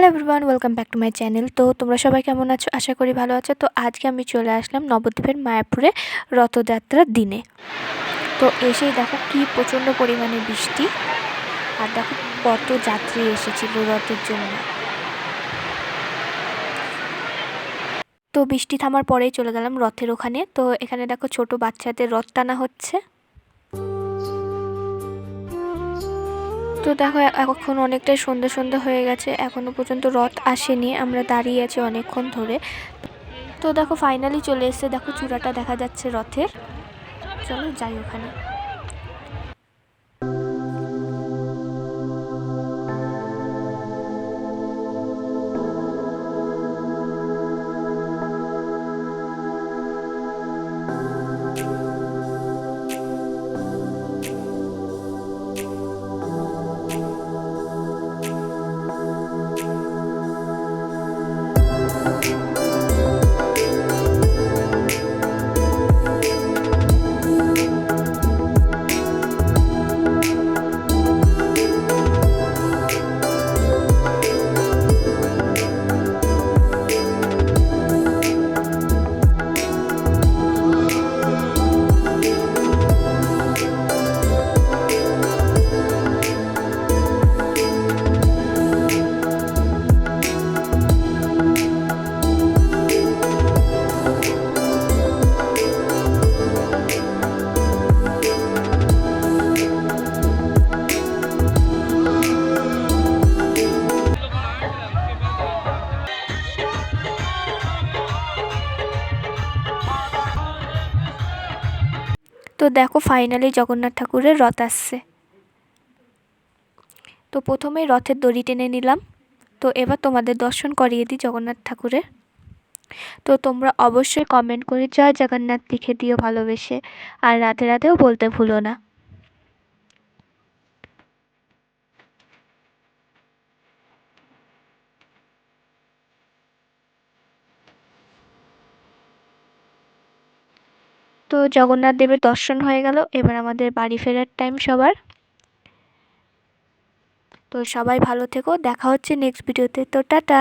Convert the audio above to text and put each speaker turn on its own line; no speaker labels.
Hello everyone welcome back to my channel তো তোমরা সবাই কেমন আছো? আশা করি ভালো আছো। তো আজকে আমি চলে আসলাম নবদ্বীপের মায়াপুরে রথযাত্রার দিনে। তো এসেই দেখো কি প্রচণ্ড পরিমাণে বৃষ্টি। আর দেখো কত যাত্রী এসেছিল রথের জন্য। তো বৃষ্টি থামার পরেই চলে গেলাম রথের ওখানে। তো এখানে দেখো ছোট বাচ্চাদের রথ টানা হচ্ছে। তো দেখো এখন অনেকটাই সন্ধ্যা সন্ধ্যা হয়ে গেছে। এখনও পর্যন্ত রথ আসেনি, আমরা দাঁড়িয়ে আছি অনেকক্ষণ ধরে। তো দেখো ফাইনালি চলে এসছে। দেখো, চূড়াটা দেখা যাচ্ছে রথের। চলো, যাই ওখানে। তো দেখো ফাইনালি জগন্নাথ ঠাকুরের রথ আসছে। তো প্রথমেই রথের দড়ি টেনে নিলাম। তো এবার তোমাদের দর্শন করিয়ে দিই জগন্নাথ ঠাকুরের। তো তোমরা অবশ্যই কমেন্ট করে জয় জগন্নাথ লিখে দিও ভালোবেসে। আর রাতে রাতেও বলতে ভুলো না। তো জগন্নাথ দেবের দর্শন হয়ে গেল। এবার আমাদের বাড়ি ফেরার টাইম সবার। তো সবাই ভালো থেকো। দেখা হচ্ছে নেক্সট ভিডিওতে তো টাটা!